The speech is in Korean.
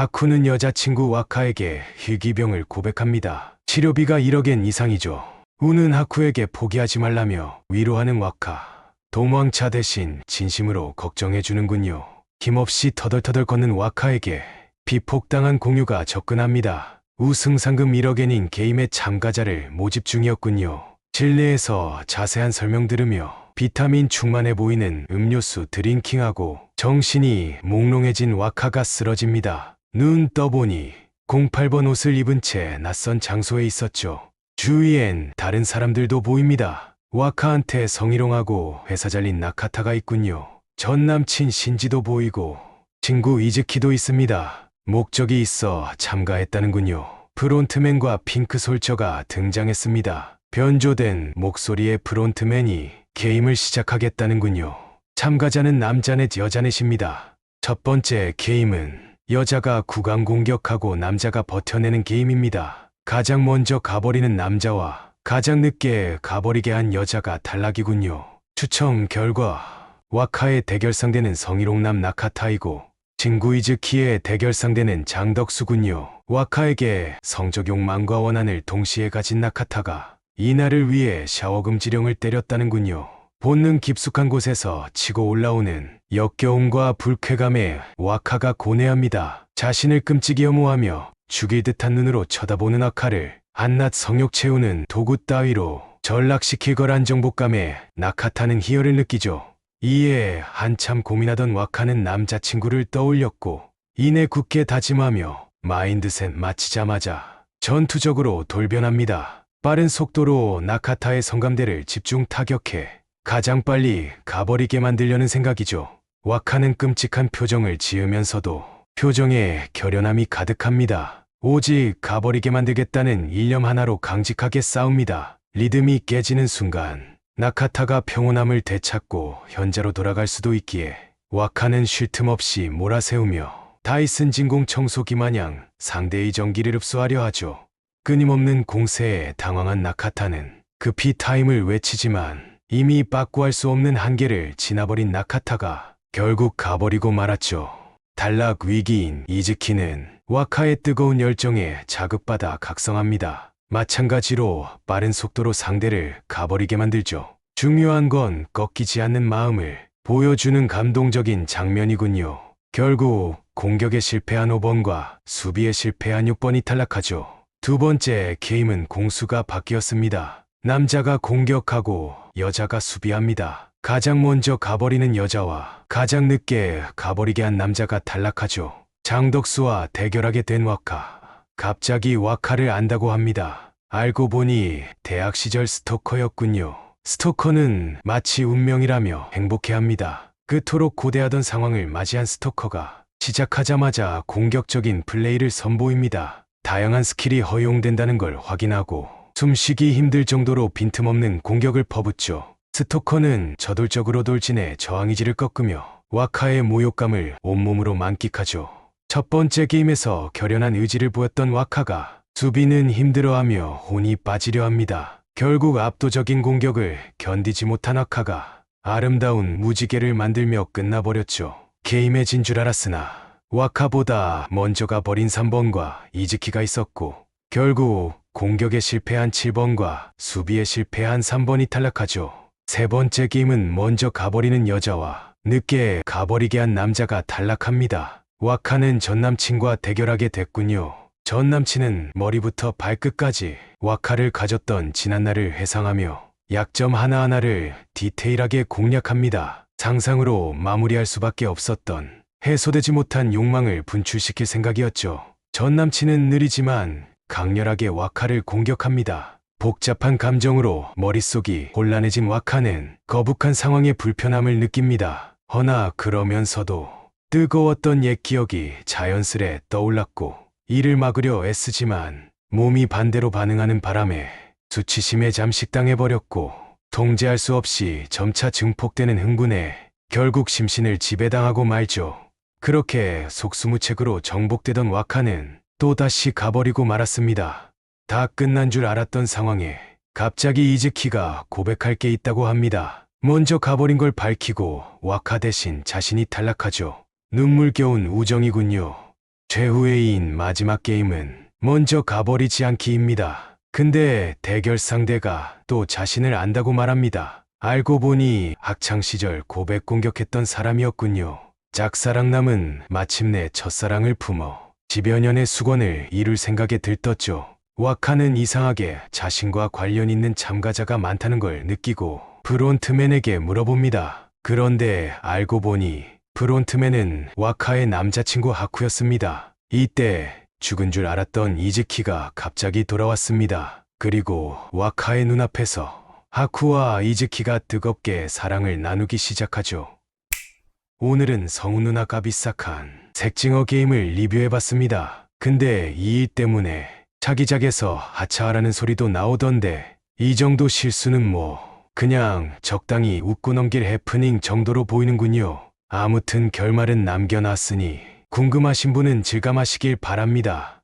아쿠는 여자친구 와카에게 희귀병을 고백합니다. 치료비가 1억엔 이상이죠. 우는 하쿠에게 포기하지 말라며 위로하는 와카. 도망차 대신 진심으로 걱정해주는군요. 힘없이 터덜터덜 걷는 와카에게 비폭당한 공유가 접근합니다. 우승 상금 1억엔인 게임의 참가자를 모집 중이었군요. 실내에서 자세한 설명 들으며 비타민 충만해 보이는 음료수 드링킹하고 정신이 몽롱해진 와카가 쓰러집니다. 눈 떠보니 08번 옷을 입은 채 낯선 장소에 있었죠. 주위엔 다른 사람들도 보입니다. 와카한테 성희롱하고 회사 잘린 나카타가 있군요. 전 남친 신지도 보이고 친구 이즈키도 있습니다. 목적이 있어 참가했다는군요. 프론트맨과 핑크 솔저가 등장했습니다. 변조된 목소리의 프론트맨이 게임을 시작하겠다는군요. 참가자는 남자넷 여자넷입니다. 첫 번째 게임은 여자가 구강 공격하고 남자가 버텨내는 게임입니다. 가장 먼저 가버리는 남자와 가장 늦게 가버리게 한 여자가 탈락이군요. 추첨 결과 와카의 대결 상대는 성희롱남 나카타이고 친구 이즈키의 대결 상대는 장덕수군요. 와카에게 성적 욕망과 원한을 동시에 가진 나카타가 이날을 위해 샤워금 지령을 때렸다는군요. 본능 깊숙한 곳에서 치고 올라오는 역겨움과 불쾌감에 와카가 고뇌합니다. 자신을 끔찍이 혐오하며 죽일 듯한 눈으로 쳐다보는 아카를 한낱 성욕 채우는 도구 따위로 전락시킬 거란 정복감에 나카타는 희열을 느끼죠. 이에 한참 고민하던 와카는 남자친구를 떠올렸고 이내 굳게 다짐하며 마인드셋 마치자마자 전투적으로 돌변합니다. 빠른 속도로 나카타의 성감대를 집중 타격해 가장 빨리 가버리게 만들려는 생각이죠. 와카는 끔찍한 표정을 지으면서도 표정에 결연함이 가득합니다. 오직 가버리게 만들겠다는 일념 하나로 강직하게 싸웁니다. 리듬이 깨지는 순간 나카타가 평온함을 되찾고 현재로 돌아갈 수도 있기에 와카는 쉴 틈 없이 몰아세우며 다이슨 진공 청소기 마냥 상대의 전기를 흡수하려 하죠. 끊임없는 공세에 당황한 나카타는 급히 타임을 외치지만 이미 빠꾸할 수 없는 한계를 지나버린 나카타가 결국 가버리고 말았죠. 단락 위기인 이즈키는 와카의 뜨거운 열정에 자극받아 각성합니다. 마찬가지로 빠른 속도로 상대를 가버리게 만들죠. 중요한 건 꺾이지 않는 마음을 보여주는 감동적인 장면이군요. 결국 공격에 실패한 5번과 수비에 실패한 6번이 탈락하죠. 두 번째 게임은 공수가 바뀌었습니다. 남자가 공격하고 여자가 수비합니다. 가장 먼저 가버리는 여자와 가장 늦게 가버리게 한 남자가 탈락하죠. 장덕수와 대결하게 된 와카. 갑자기 와카를 안다고 합니다. 알고 보니 대학 시절 스토커였군요. 스토커는 마치 운명이라며 행복해합니다. 그토록 고대하던 상황을 맞이한 스토커가 시작하자마자 공격적인 플레이를 선보입니다. 다양한 스킬이 허용된다는 걸 확인하고 숨쉬기 힘들 정도로 빈틈없는 공격을 퍼붓죠. 스토커는 저돌적으로 돌진해 저항이지를 꺾으며 와카의 모욕감을 온몸으로 만끽하죠. 첫 번째 게임에서 결연한 의지를 보였던 와카가 수비는 힘들어하며 혼이 빠지려 합니다. 결국 압도적인 공격을 견디지 못한 와카가 아름다운 무지개를 만들며 끝나버렸죠. 게임에 진 줄 알았으나 와카보다 먼저 가버린 3번과 이즈키가 있었고 결국 공격에 실패한 7번과 수비에 실패한 3번이 탈락하죠. 세 번째 게임은 먼저 가버리는 여자와 늦게 가버리게 한 남자가 탈락합니다. 와카는 전남친과 대결하게 됐군요. 전남친은 머리부터 발끝까지 와카를 가졌던 지난날을 회상하며 약점 하나하나를 디테일하게 공략합니다. 상상으로 마무리할 수밖에 없었던 해소되지 못한 욕망을 분출시킬 생각이었죠. 전 남친은 느리지만 강렬하게 와카를 공격합니다. 복잡한 감정으로 머릿속이 혼란해진 와카는 거북한 상황의 불편함을 느낍니다. 허나 그러면서도 뜨거웠던 옛 기억이 자연스레 떠올랐고 이를 막으려 애쓰지만 몸이 반대로 반응하는 바람에 수치심에 잠식당해버렸고 통제할 수 없이 점차 증폭되는 흥분에 결국 심신을 지배당하고 말죠. 그렇게 속수무책으로 정복되던 와카는 또다시 가버리고 말았습니다. 다 끝난 줄 알았던 상황에 갑자기 이즈키가 고백할 게 있다고 합니다. 먼저 가버린 걸 밝히고 와카 대신 자신이 탈락하죠. 눈물겨운 우정이군요. 최후의 인 마지막 게임은 먼저 가버리지 않기입니다. 근데 대결 상대가 또 자신을 안다고 말합니다. 알고 보니 학창시절 고백 공격했던 사람이었군요. 짝사랑남은 마침내 첫사랑을 품어 10여 년의 수건을 이룰 생각에 들떴죠. 와카는 이상하게 자신과 관련 있는 참가자가 많다는 걸 느끼고 브론트맨에게 물어봅니다. 그런데 알고 보니 브론트맨은 와카의 남자친구 하쿠였습니다. 이때 죽은 줄 알았던 이즈키가 갑자기 돌아왔습니다. 그리고 와카의 눈앞에서 하쿠와 이즈키가 뜨겁게 사랑을 나누기 시작하죠. 오늘은 성우 누나가 비싹한 색징어 게임을 리뷰해봤습니다. 근데 이 일 때문에 차기작에서 하차하라는 소리도 나오던데 이 정도 실수는 뭐 그냥 적당히 웃고 넘길 해프닝 정도로 보이는군요. 아무튼 결말은 남겨놨으니 궁금하신 분은 즐감하시길 바랍니다.